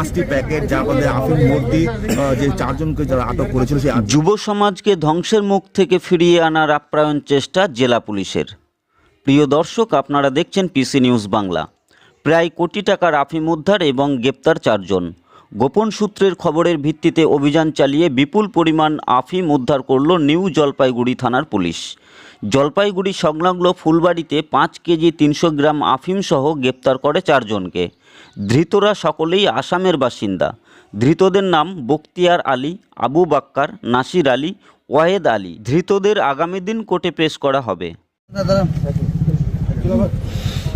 পাঁচটি প্যাকেট, যার মধ্যে আফিম মূর্তি যে চারজনকে যারা আটক করেছিল সেই যুব সমাজকে ধ্বংসের মুখ থেকে ফিরিয়ে আনার আপ্যায়ন চেষ্টা জেলা পুলিশের। প্রিয় দর্শক, আপনারা দেখছেন পিসি নিউজ বাংলা। প্রায় কোটি টাকার আফিম উদ্ধার এবং গ্রেপ্তার চারজন। গোপন সূত্রের খবরের ভিত্তিতে অভিযান চালিয়ে বিপুল পরিমাণ আফিম উদ্ধার করল নিউ জলপাইগুড়ি থানার পুলিশ। জলপাইগুড়ি সংলগ্ন ফুলবাড়িতে পাঁচ কেজি তিনশো গ্রাম আফিম সহ গ্রেপ্তার করে চারজনকে। ধৃতরা সকলেই আসামের বাসিন্দা। ধৃতদের নাম বক্তিয়ার আলী, আবু বাক্কার, নাসির আলী, ওয়াহেদ আলী। ধৃতদের আগামী দিন কোর্টে পেশ করা হবে।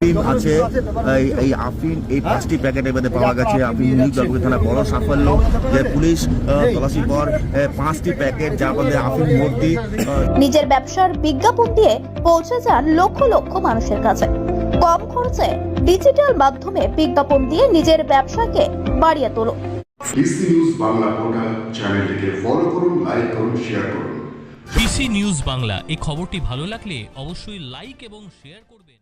আফিম আছে এই- এই আফিম এই পাঁচটি প্যাকেটের মধ্যে পাওয়া গেছে। আফিম জলপাইগুড়ি থানা বড় সাফল্য যে পুলিশ পর পাঁচটি প্যাকেট যার মধ্যে আফিম ভর্তি নিজের ব্যবসার বিজ্ঞাপন দিয়ে পৌঁছে যান লক্ষ লক্ষ মানুষের কাছে। কম খরচে ডিজিটাল মাধ্যমে বিজ্ঞাপন দিয়ে নিজের ব্যবসাকে বাড়িয়ে তোলো। ডিসি নিউজ বাংলা পোর্টাল চ্যানেলটিকে ফলো করুন লাইক করুন শেয়ার করুন। পিসি নিউজ বাংলা এই খবরটি ভালো লাগলে অবশ্যই লাইক এবং শেয়ার করবেন।